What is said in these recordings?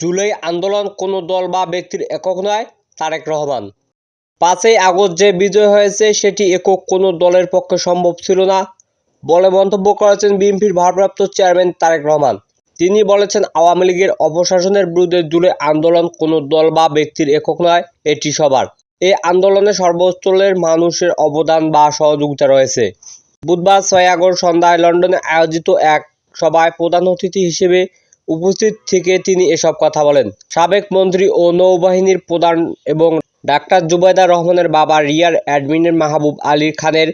জুলাই আন্দোলন কোনো দল বা ব্যক্তির একক নয়, তারেক রহমান। পাঁচই আগস্ট যে বিজয় হয়েছে, সেটি একক কোনো দলের পক্ষে সম্ভব ছিল না, বলে মন্তব্য করেছেন বিএনপির ভারপ্রাপ্ত চেয়ারম্যান তারেক রহমান। তিনি বলেছেন, আওয়ামী লীগের অপশাসনের বিরুদ্ধে জুলাই আন্দোলন কোনো দল বা ব্যক্তির একক নয়, এটি সবার। এই আন্দোলনে সর্বস্তরের মানুষের অবদান বা সহযোগিতা রয়েছে। বুধবার ছয় আগস্ট সন্ধ্যায় লন্ডনে আয়োজিত এক সভায় প্রধান অতিথি হিসেবে উপস্থিত থেকে তিনি এসব কথা বলেন। সাবেক মন্ত্রী ও নৌবাহিনীর প্রধান এবং ডাক্তার জুবাইদা রহমানের বাবা রিয়ার অ্যাডমিনের মাহবুব আলী খানের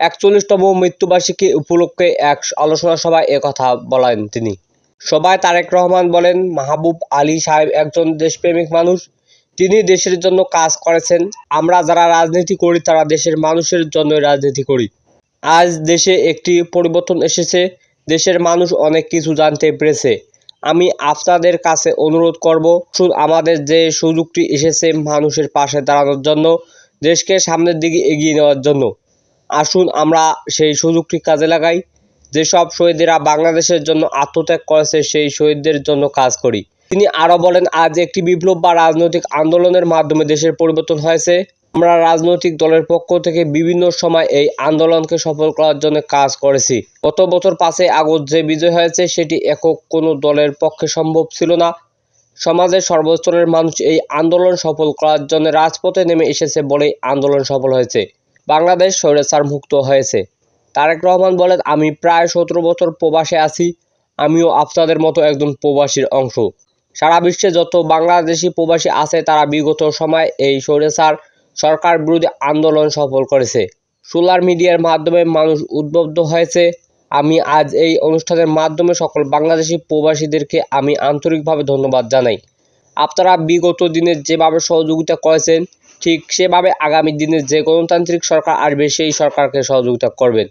একচল্লিশতম মৃত্যুবার্ষিকী উপলক্ষে এক আলোচনা সভায় একথা বলেন তিনি। সভায় তারেক রহমান বলেন, মাহবুব আলী সাহেব একজন দেশপ্রেমিক মানুষ। তিনি দেশের জন্য কাজ করেছেন। আমরা যারা রাজনীতি করি, তারা দেশের মানুষের জন্য রাজনীতি করি। আজ দেশে একটি পরিবর্তন এসেছে। দেশের মানুষ অনেক কিছু জানতে পেরেছে। আমি আপনাদের কাছে অনুরোধ করব, শুধু আমাদের যে সুযোগটি এসেছে মানুষের পাশে দাঁড়ানোর জন্য, দেশকে সামনের দিকে এগিয়ে নেওয়ার জন্য। আসুন আমরা সেই সুযোগটি কাজে লাগাই। যেসব শহীদেরা বাংলাদেশের জন্য আত্মত্যাগ করেছে, সেই শহীদদের জন্য কাজ করি। তিনি আরও বলেন, আজ একটি বিপ্লব বা রাজনৈতিক আন্দোলনের মাধ্যমে দেশের পরিবর্তন হয়েছে। আমরা রাজনৈতিক দলের পক্ষ থেকে বিভিন্ন সময় এই আন্দোলনকে সফল করার জন্য কাজ করেছি। গত বছর পাঁচই আগস্ট যে বিজয় হয়েছে, সেটি একক কোনো দলের পক্ষে সম্ভব ছিল না। সমাজের সর্বস্তরের মানুষ এই আন্দোলন সফল করার জন্য রাজপথে নেমে এসেছে বলেই আন্দোলন সফল হয়েছে। বাংলাদেশ স্বৈরাচার মুক্ত হয়েছে। তারেক রহমান বলেন, আমি প্রায় সতেরো বছর প্রবাসে আছি। আমিও আপনাদের মতো একজন প্রবাসীর অংশ। সারা বিশ্বে যত বাংলাদেশি প্রবাসী আছে, তারা বিগত সময় এই স্বৈরাচার সরকার বিরোধী আন্দোলন সফল করেছে। সোলার মিডিয়ার মাধ্যমে মানুষ উদ্বুদ্ধ হয়েছে, আমি আজ এই অনুষ্ঠানের মাধ্যমে সকল বাংলাদেশি প্রবাসীদেরকে আমি আন্তরিকভাবে ধন্যবাদ জানাই। আপনারা বিগত দিনে যেভাবে সহযোগিতা করেছেন, ঠিক সেভাবে আগামী দিনে যে গণতান্ত্রিক সরকার আসবে, সেই সরকারকে সহযোগিতা করবেন।